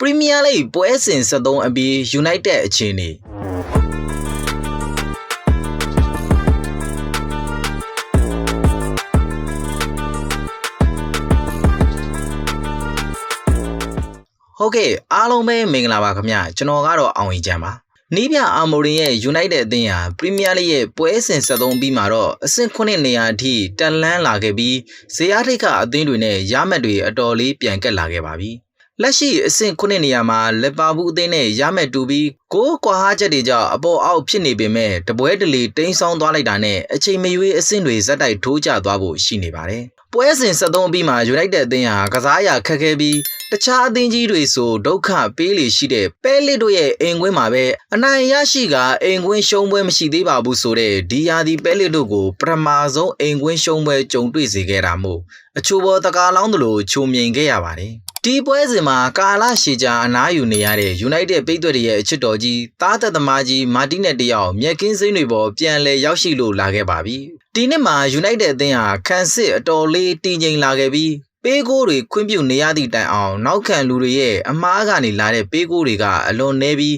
ပရီးမီးယားလိဂ်ပွဲစဉ်73အပြီး United အခြေအနေဟုတ်ကဲ့အားလုံးပဲမင်္ဂလာပါခင်ဗျကျွန်တော်ကတော့အောင်ရင်ချမ်းပါနီးပြအာမိုရင်ရဲ့ United အသင်းဟာပရီးမီးယားလိရဲ့ပွဲစဉ်73ပြီးမှာတော့အဆင့်9နေရာအထိတက်လန်းလာခဲ့ပြီးဇေယျထိတ်ကအသင်းတွေနဲ့ရမတ်တွေအတော်လေးပြန်ကက်လာခဲ့ပါပြီ လက်ရှိအဆင့်9နေရာမှာလီဗာပူးအသင်းနဲ့ရမတ်တူပြီးကိုးကွာဟာချက်တွေကြောင့်အပေါ်အောက်ဖြစ်နေပေမဲ့တပွဲတလီတိန်းဆောင်းသွားလိုက်တာနဲ့အချိန်မရွေးအဆင့်တွေဇက်တိုက်ထိုးကျသွားဖို့ရှိနေပါတယ်ပွဲစဉ်73ပြီးမှာ United အသင်းဟာကစားရခက်ခဲပြီးတခြားအသင်းကြီးတွေဆိုဒုက္ခပေးလေရှိတဲ့ပဲလစ်တို့ရဲ့အိမ်ကွင်းမှာပဲအနိုင်ရရှိကအိမ်ကွင်းရှုံးပွဲမရှိသေးပါဘူးဆိုတဲ့ဒီယာဒီပဲလစ်တို့ကိုပထမဆုံးအိမ်ကွင်းရှုံးပွဲကြုံတွေ့စေခဲ့တာမို့အချို့ဘောတကားလောင်းတို့လိုချုံမြင်ခဲ့ရပါတယ် ဒီပွဲစဉ်မှာကာလာရှီဂျာအနားယူနေရတဲ့ United ပိတ်သွက်တွေရဲ့အချစ်တော်ကြီးတားသက်သမားကြီးမာတီနက်တယောက်မြက်ကင်းစိမ့်တွေပေါ်ပြန်လဲရောက်ရှိလို့လာခဲ့ပါပြီဒီနှစ်မှာ United အသင်းဟာခန်းစစ်အတော်လေးတည်ငြိမ်လာခဲ့ပြီးပေးကိုတွေခွင့်ပြုနေရသည့်တိုင်အောင် နောက်ခံလူတွေရဲ့အမားကနေလာတဲ့ပေးကိုတွေကအလွန်နေပြီး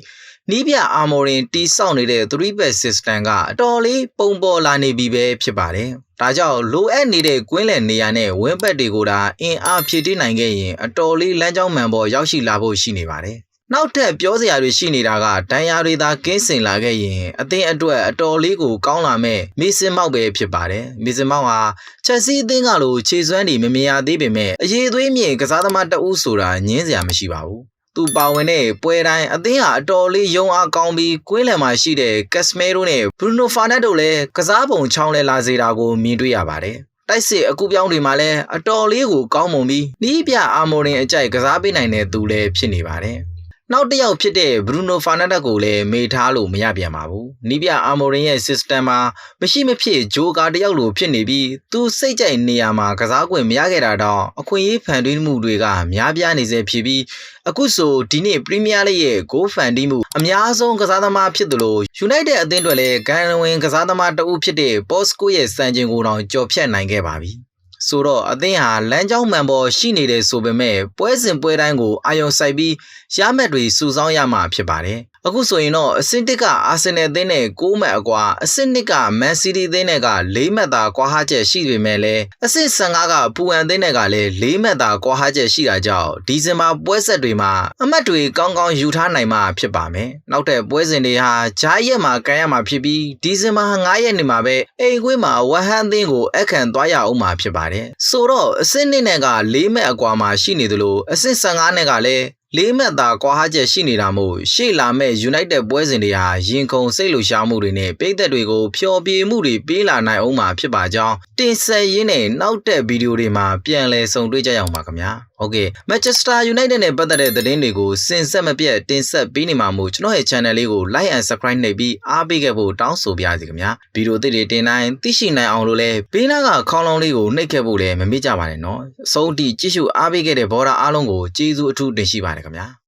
နီးပြအာမော်ရင်တီးဆောက်နေတဲ့3 bed system ကအတော်လေးပုံပေါ်လာနေပြီပဲဖြစ်ပါတယ်။ဒါကြောင့်လိုအပ်နေတဲ့ကွင်းလယ်နေရာနဲ့ဝင်းဘက်တွေကိုဒါအင်အားဖြည့်တင်းနိုင်ခဲ့ရင်အတော်လေးလမ်းကြောင်းမှန်ပေါ်ရောက်ရှိလာဖို့ရှိနေပါတယ်။နောက်ထပ်ပြောစရာတွေရှိနေတာကဒဏ်ရာတွေသာကင်းစင်လာခဲ့ရင်အသင်းအတွက်အတော်လေးကိုကောင်းလာမဲ့မီစင်မောက်ပဲဖြစ်ပါတယ်။မီစင်မောက်ဟာချက်စီအသင်းကလိုခြေစွမ်းတွေမမြင်ရသေးပေမဲ့အရေးသွေးမြင့်ကစားသမားတအုပ်ဆိုတာညင်းစရာမရှိပါဘူး။ သူပါဝင်တဲ့ပွဲတိုင်းအသင်းဟာအတော်လေးယုံအားကောင်းပြီးကွင်းလယ်မှာရှိတဲ့ကက်စမဲရိုနဲ့ဘရူနိုဖာနက်တို့လည်းကစားပုံချောင်းလဲလာစေတာကိုမြင်တွေ့ရပါတယ်။တိုက်စစ်အကူပြောင်းတွေမှာလည်းအတော်လေးကိုကောင်းမွန်ပြီးနီးပြအာမိုရင်အကြိုက်ကစားပေးနိုင်တဲ့သူလည်းဖြစ်နေပါတယ်။ နောက်တစ်ယောက်ဖြစ်တဲ့ဘရူနိုဖာနက်တက်ကိုလည်းမေ့ထားလို့မရပြန်ပါဘူး။နီးပြအာမိုရင်ရဲ့ system မှာမရှိမဖြစ်ဂျိုကာတစ်ယောက်လိုဖြစ်နေပြီးသူစိတ်ကြိုက်နေရာမှာကစားခွင့်မရခဲ့တာတော့အခွင့်အရေးဖန်တီးမှုတွေကများပြားနေစေဖြစ်ပြီးအခုဆိုဒီနေ့ပရီးမီးယားလိရဲ့ goal ဖန်တီးမှုအများဆုံးကစားသမားဖြစ်သလို United အသင်းတွေလည်းဂန်ဝင်ကစားသမားတဦးဖြစ်တဲ့ Bosco ရဲ့စံချိန်ကိုတောင်ကြော်ဖြတ်နိုင်ခဲ့ပါပြီ။ ဆိုတော့အသင်းဟာလမ်းကြောင်းမှန်ပေါ်ရှိနေတယ်ဆိုပေမဲ့ပွဲစဉ်ပွဲတိုင်းကိုအာရုံစိုက်ပြီးရမှတ်တွေစုဆောင်းရမှာဖြစ်ပါတယ်။ အခုဆိုရင်တော့အဆင့်တစ်ကအာဆင်နယ်အသင်းနဲ့6မှတ်အကွာအဆင့်2ကမန်စီးတီးအသင်းနဲ့က4မှတ်သာကွာဟချက်ရှိပေမဲ့လည်းအဆင့်15ကပူအန်အသင်းနဲ့ကလည်း4မှတ်သာကွာဟချက်ရှိတာကြောင့်ဒီဇင်ဘာပွဲဆက်တွေမှာအမှတ်တွေကောင်းကောင်းယူထားနိုင်မှာဖြစ်ပါမယ်။နောက်တဲ့ပွဲစဉ်တွေဟာဂျားရက်မှာကန်ရမှာဖြစ်ပြီးဒီဇင်ဘာ9ရက်နေ့မှာပဲအိမ်ကွင်းမှာဝဟန်အသင်းကိုအခန့်သွားရအောင်မှာဖြစ်ပါတယ်။ဆိုတော့အဆင့်2နဲ့က4မှတ်အကွာမှာရှိနေသလိုအဆင့်15နဲ့ကလည်း လေးမှတ်သာကွာဟချက်ရှိနေတာမို့ရှေ့လာမဲ့ United ပွဲစဉ်တွေဟာရင်ခုန်စိတ်လှရှားမှုတွေနဲ့ပိတ်သက်တွေကိုဖျော်ဖြေမှုတွေပေးလာနိုင်အောင်မှာဖြစ်ပါကြောင်းတင်ဆက်ရင်းနဲ့နောက်တဲ့ဗီဒီယိုတွေမှာပြန်လည်ဆုံတွေ့ကြရအောင်ပါခင်ဗျာ ဟုတ်ကဲ့ Manchester United နဲ့ပတ်သက်တဲ့သတင်းတွေကိုစင်ဆက်မပြတ်တင်ဆက်ပေးနေမှာမို့ကျွန်တော်ရဲ့ channel လေးကို like and subscribe နှိပ်ပြီးအားပေးခဲ့ဖို့တောင်းဆိုပါရစေခင်ဗျာဗီဒီယိုသစ်တွေတင်တိုင်းသိရှိနိုင်အောင်လို့လဲဘေးနားကခေါင်းလုံးလေးကိုနှိပ်ခဲ့ဖို့လည်းမမေ့ကြပါနဲ့နော်အဆုံးထိကြည့်ရှုအားပေးခဲ့တဲ့ဘော်ဒါအားလုံးကိုကျေးဇူးအထူးတင်ရှိပါတယ်ခင်ဗျာ